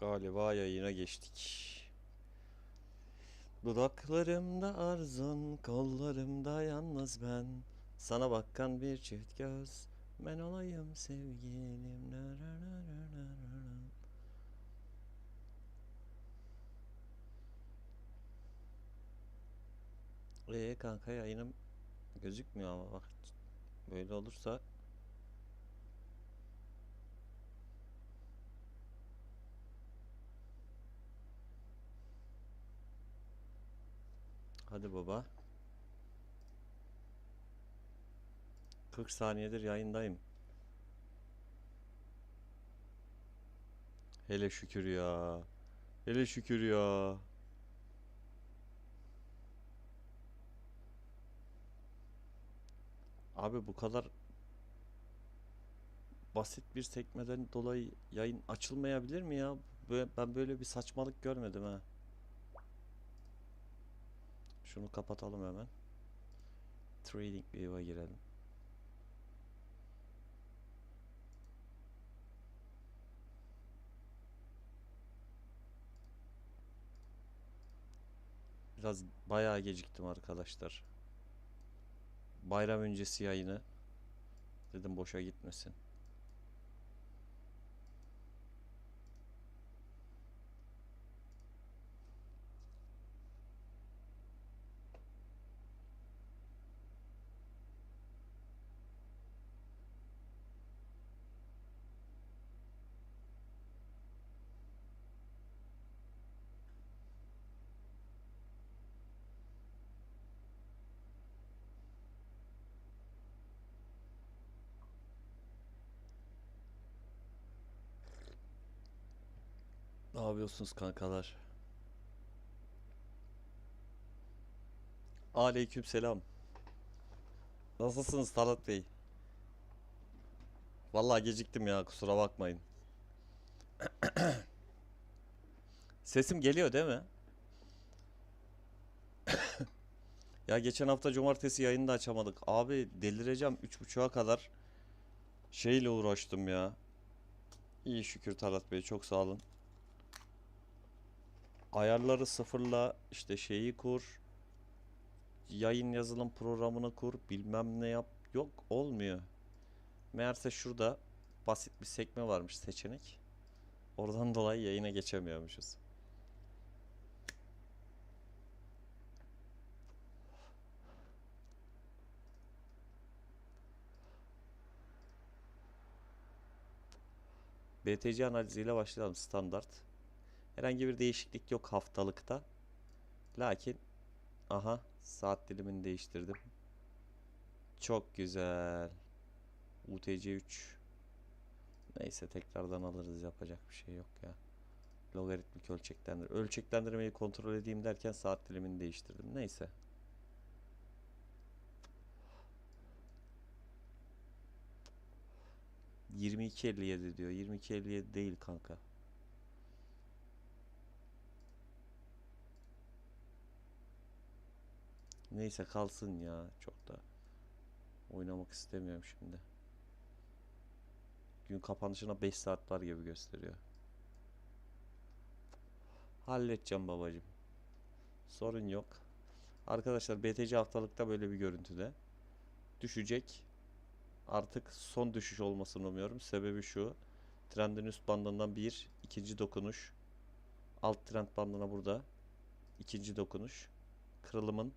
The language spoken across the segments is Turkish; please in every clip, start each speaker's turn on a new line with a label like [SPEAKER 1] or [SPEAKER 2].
[SPEAKER 1] Galiba yayına geçtik. Dudaklarımda arzun, kollarımda yalnız ben. Sana bakan bir çift göz, ben olayım sevgilim. Na na na na na na na. Ee kanka yayınım gözükmüyor ama bak böyle olursa Hadi baba. 40 saniyedir yayındayım. Hele şükür ya. Hele şükür ya. Abi bu kadar basit bir sekmeden dolayı yayın açılmayabilir mi ya? Ben böyle bir saçmalık görmedim ha. Şunu kapatalım hemen. Trading View'a girelim. Biraz bayağı geciktim arkadaşlar. Bayram öncesi yayını dedim boşa gitmesin. Ne yapıyorsunuz kankalar? Aleyküm selam. Nasılsınız Talat Bey? Vallahi geciktim ya kusura bakmayın. Sesim geliyor değil mi? Ya geçen hafta cumartesi yayını da açamadık. Abi delireceğim. Üç buçuğa kadar şeyle uğraştım ya. İyi şükür Talat Bey çok sağ olun. Ayarları sıfırla işte şeyi kur. Yayın yazılım programını kur. Bilmem ne yap. Yok olmuyor. Meğerse şurada basit bir sekme varmış seçenek. Oradan dolayı yayına geçemiyormuşuz. BTC analiziyle başlayalım standart. Herhangi bir değişiklik yok haftalıkta. Lakin aha saat dilimini değiştirdim. Çok güzel. UTC 3. Neyse tekrardan alırız yapacak bir şey yok ya. Logaritmik ölçeklendir. Ölçeklendirmeyi kontrol edeyim derken saat dilimini değiştirdim. Neyse. ...22.57 diyor. 22.57 değil kanka. Neyse kalsın ya. Çok da oynamak istemiyorum şimdi. Gün kapanışına 5 saat var gibi gösteriyor. Halledeceğim babacım. Sorun yok. Arkadaşlar BTC haftalıkta böyle bir görüntüde. Düşecek. Artık son düşüş olmasını umuyorum. Sebebi şu. Trendin üst bandından bir, ikinci dokunuş. Alt trend bandına burada. ikinci dokunuş. Kırılımın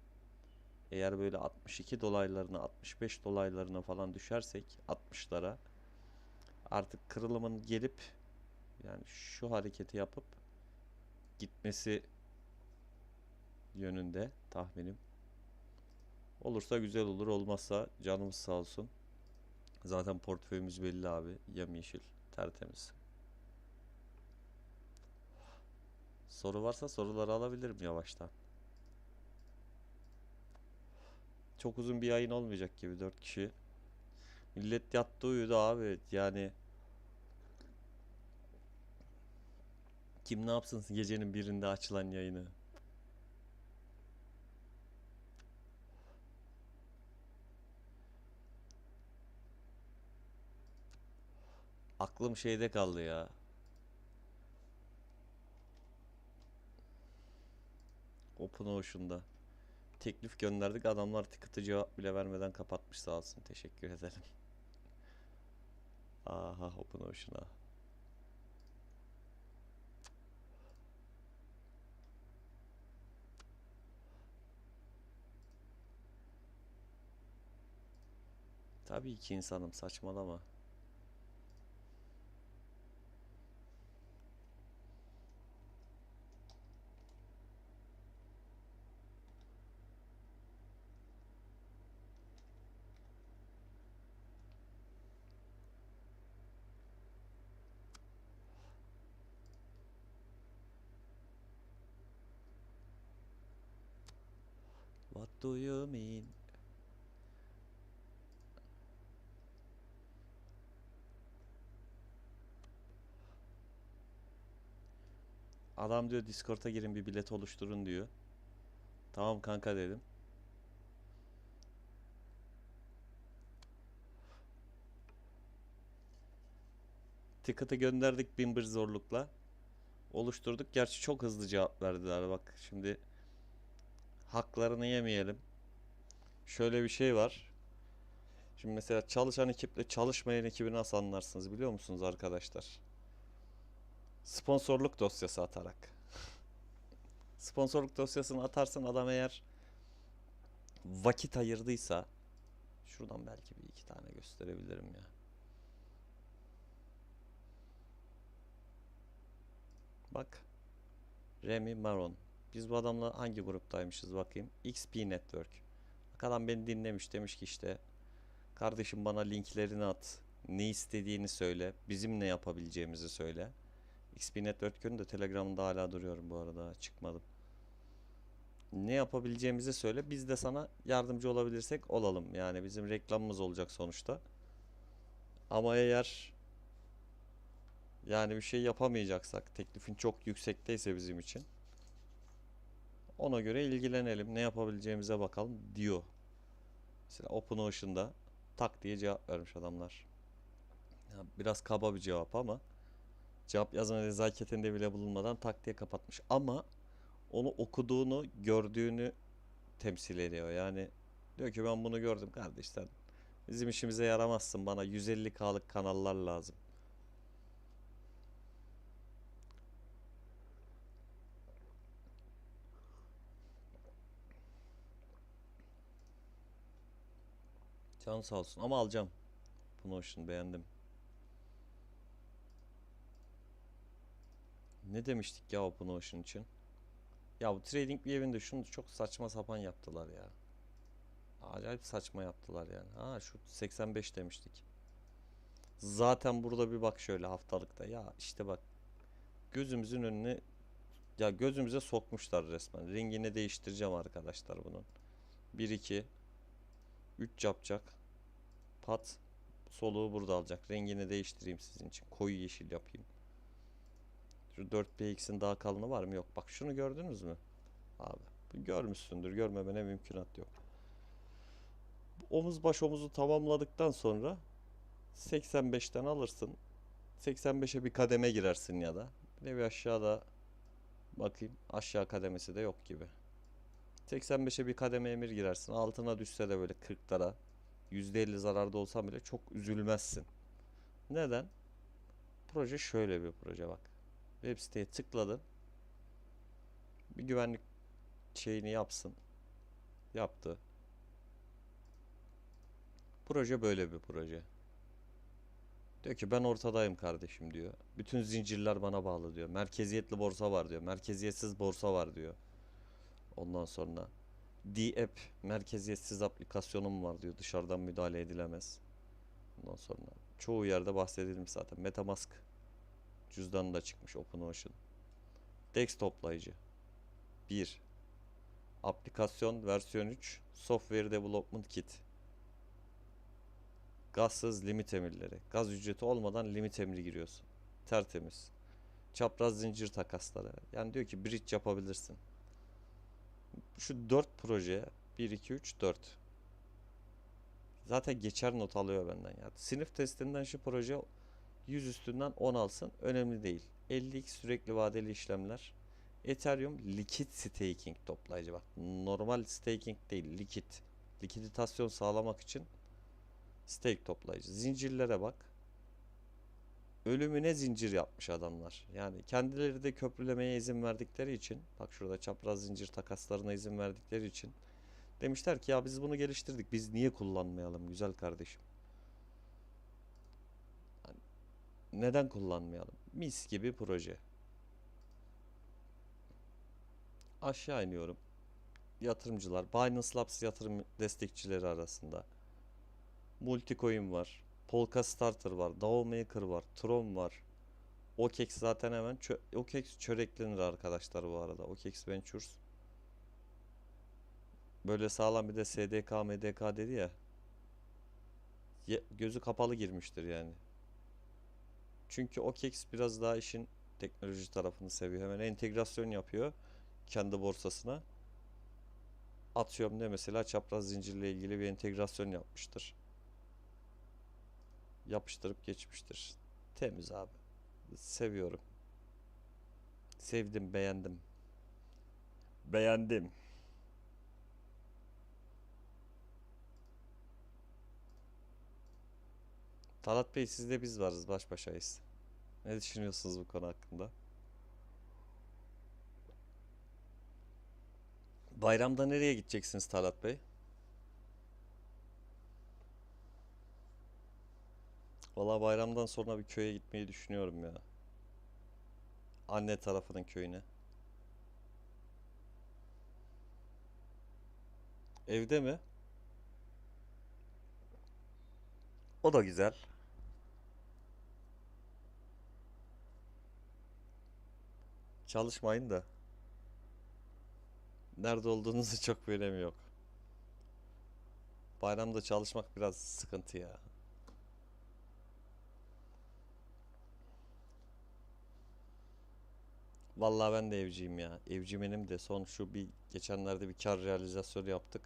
[SPEAKER 1] eğer böyle 62 dolaylarına 65 dolaylarına falan düşersek 60'lara artık kırılımın gelip yani şu hareketi yapıp gitmesi yönünde tahminim. Olursa güzel olur olmazsa canımız sağ olsun. Zaten portföyümüz belli abi. Yemyeşil tertemiz. Soru varsa soruları alabilirim yavaştan. çok uzun bir yayın olmayacak gibi 4 kişi. Millet yattı uyudu abi yani. Kim ne yapsın gecenin birinde açılan yayını. Aklım şeyde kaldı ya. Open Ocean'da. Teklif gönderdik. Adamlar ticket'ı cevap bile vermeden kapatmış sağ olsun. Teşekkür ederim. Aha OpenOcean'a. Tabii ki insanım saçmalama. Do you mean? Adam diyor Discord'a girin bir bilet oluşturun diyor. Tamam kanka dedim. Ticket'ı gönderdik bin bir zorlukla. Oluşturduk. Gerçi çok hızlı cevap verdiler. Bak şimdi haklarını yemeyelim. Şöyle bir şey var. Şimdi mesela çalışan ekiple çalışmayan ekibi nasıl anlarsınız biliyor musunuz arkadaşlar? Sponsorluk dosyası atarak. Sponsorluk dosyasını atarsın adam eğer vakit ayırdıysa şuradan belki bir iki tane gösterebilirim ya. Bak. Remy Maron. Biz bu adamla hangi gruptaymışız bakayım. XP Network. Bak adam beni dinlemiş demiş ki işte kardeşim bana linklerini at. Ne istediğini söyle. Bizim ne yapabileceğimizi söyle. XP Network'ün de Telegram'da hala duruyorum bu arada. Çıkmadım. Ne yapabileceğimizi söyle. Biz de sana yardımcı olabilirsek olalım. Yani bizim reklamımız olacak sonuçta. Ama eğer yani bir şey yapamayacaksak, teklifin çok yüksekteyse bizim için ona göre ilgilenelim. Ne yapabileceğimize bakalım diyor. Mesela OpenOcean'da tak diye cevap vermiş adamlar. Ya biraz kaba bir cevap ama cevap yazma nezaketinde bile bulunmadan tak diye kapatmış. Ama onu okuduğunu, gördüğünü temsil ediyor. Yani diyor ki ben bunu gördüm kardeş bizim işimize yaramazsın bana 150K'lık kanallar lazım. Can sağ olsun ama alacağım. Promotion beğendim. Ne demiştik ya o Promotion için? Ya bu Trading View'in de şunu çok saçma sapan yaptılar ya. Acayip saçma yaptılar yani. Ha şu 85 demiştik. Zaten burada bir bak şöyle haftalıkta. Ya işte bak gözümüzün önüne ya gözümüze sokmuşlar resmen. Rengini değiştireceğim arkadaşlar bunun. 1 2 3 yapacak. Pat soluğu burada alacak. Rengini değiştireyim sizin için. Koyu yeşil yapayım. Şu 4px'in daha kalını var mı? Yok. Bak şunu gördünüz mü? Abi. Görmüşsündür. Görmemene mümkünat yok. Omuz baş omuzu tamamladıktan sonra 85'ten alırsın. 85'e bir kademe girersin ya da. Bir bir aşağıda bakayım. Aşağı kademesi de yok gibi. 85'e bir kademe emir girersin. Altına düşse de böyle 40'lara %50 zararda olsan bile çok üzülmezsin. Neden? Proje şöyle bir proje bak. Web siteye tıkladın. Bir güvenlik şeyini yapsın. Yaptı. Proje böyle bir proje. Diyor ki ben ortadayım kardeşim diyor. Bütün zincirler bana bağlı diyor. Merkeziyetli borsa var diyor. Merkeziyetsiz borsa var diyor. Ondan sonra D-App merkeziyetsiz aplikasyonum var diyor. Dışarıdan müdahale edilemez. Ondan sonra çoğu yerde bahsedilmiş zaten. Metamask cüzdanı da çıkmış OpenOcean. Dex toplayıcı. 1. Aplikasyon versiyon 3. Software Development Kit. Gazsız limit emirleri. Gaz ücreti olmadan limit emri giriyorsun. Tertemiz. Çapraz zincir takasları. Yani diyor ki bridge yapabilirsin. Şu 4 proje 1 2 3 4. Zaten geçer not alıyor benden ya. Sınıf testinden şu proje 100 üstünden 10 alsın. Önemli değil. 50x sürekli vadeli işlemler. Ethereum likit staking toplayıcı bak. Normal staking değil, likit. Likiditasyon sağlamak için stake toplayıcı. Zincirlere bak. Ölümüne zincir yapmış adamlar. Yani kendileri de köprülemeye izin verdikleri için, bak şurada çapraz zincir takaslarına izin verdikleri için demişler ki ya biz bunu geliştirdik. Biz niye kullanmayalım güzel kardeşim? Hani neden kullanmayalım? Mis gibi proje. Aşağı iniyorum. Yatırımcılar, Binance Labs yatırım destekçileri arasında. Multicoin var. Polka Starter var. DAO Maker var. Tron var. OKEX zaten hemen çö OKEX çöreklenir arkadaşlar bu arada. OKEX Ventures. Böyle sağlam bir de SDK, MDK dedi ya. Ye- gözü kapalı girmiştir yani. Çünkü OKEX biraz daha işin teknoloji tarafını seviyor. Hemen entegrasyon yapıyor kendi borsasına. Atıyorum ne mesela çapraz zincirle ilgili bir entegrasyon yapmıştır. Yapıştırıp geçmiştir. Temiz abi. Seviyorum. Sevdim, beğendim. Beğendim. Talat Bey sizde biz varız, baş başayız. Ne düşünüyorsunuz bu konu hakkında? Bayramda nereye gideceksiniz Talat Bey? Valla bayramdan sonra bir köye gitmeyi düşünüyorum ya. Anne tarafının köyüne. Evde mi? O da güzel. Çalışmayın da. Nerede olduğunuzu çok bir yok. Bayramda çalışmak biraz sıkıntı ya. Vallahi ben de evciyim ya. Evci benim de son şu bir geçenlerde bir kar realizasyonu yaptık.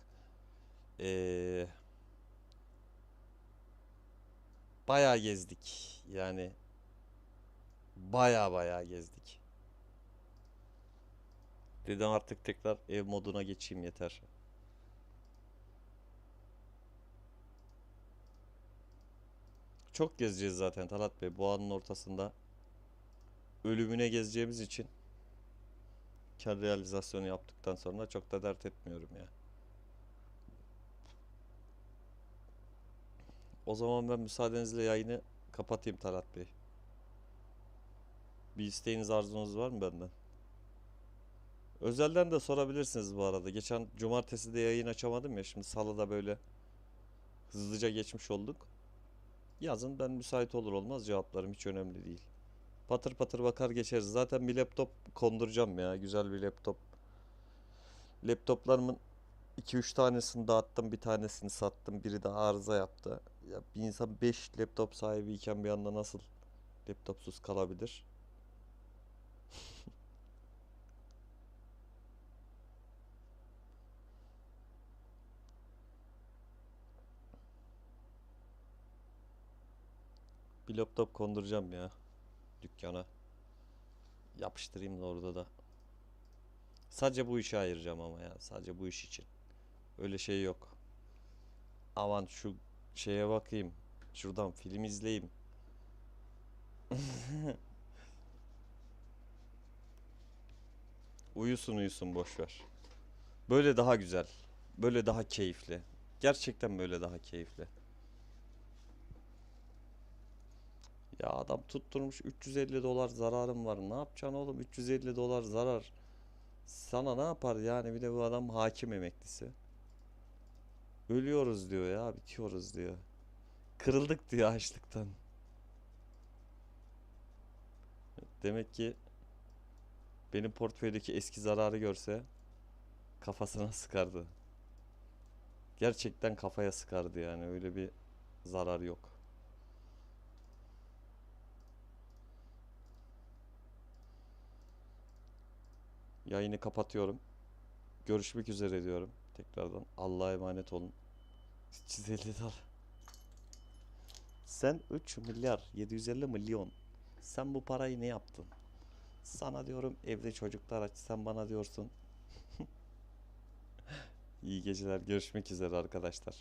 [SPEAKER 1] Ee, bayağı gezdik. Yani bayağı bayağı gezdik. Dedim artık tekrar ev moduna geçeyim yeter. Çok gezeceğiz zaten Talat Bey. Boğanın ortasında ölümüne gezeceğimiz için kar realizasyonu yaptıktan sonra çok da dert etmiyorum ya. O zaman ben müsaadenizle yayını kapatayım Talat Bey. Bir isteğiniz arzunuz var mı benden? Özelden de sorabilirsiniz bu arada. Geçen cumartesi de yayın açamadım ya. Şimdi salıda böyle hızlıca geçmiş olduk. Yazın ben müsait olur olmaz cevaplarım hiç önemli değil. Patır patır bakar geçeriz. Zaten bir laptop konduracağım ya. Güzel bir laptop. Laptoplarımın 2-3 tanesini dağıttım. Bir tanesini sattım. Biri de arıza yaptı. Ya bir insan 5 laptop sahibiyken bir anda nasıl laptopsuz kalabilir? Bir laptop konduracağım ya dükkana. Yapıştırayım da orada da. Sadece bu işe ayıracağım ama ya. Sadece bu iş için. Öyle şey yok. Aman şu şeye bakayım. Şuradan film izleyeyim. Uyusun uyusun boş ver. Böyle daha güzel. Böyle daha keyifli. Gerçekten böyle daha keyifli. Ya adam tutturmuş 350 dolar zararım var. Ne yapacaksın oğlum 350 dolar zarar. Sana ne yapar yani bir de bu adam hakim emeklisi. Ölüyoruz diyor ya bitiyoruz diyor. Kırıldık diyor açlıktan. Demek ki benim portföydeki eski zararı görse kafasına sıkardı. Gerçekten kafaya sıkardı yani öyle bir zarar yok. Yayını kapatıyorum. Görüşmek üzere diyorum. Tekrardan Allah'a emanet olun. 350 dolar. Sen 3 milyar 750 milyon. Sen bu parayı ne yaptın? Sana diyorum evde çocuklar aç. Sen bana diyorsun. İyi geceler. Görüşmek üzere arkadaşlar.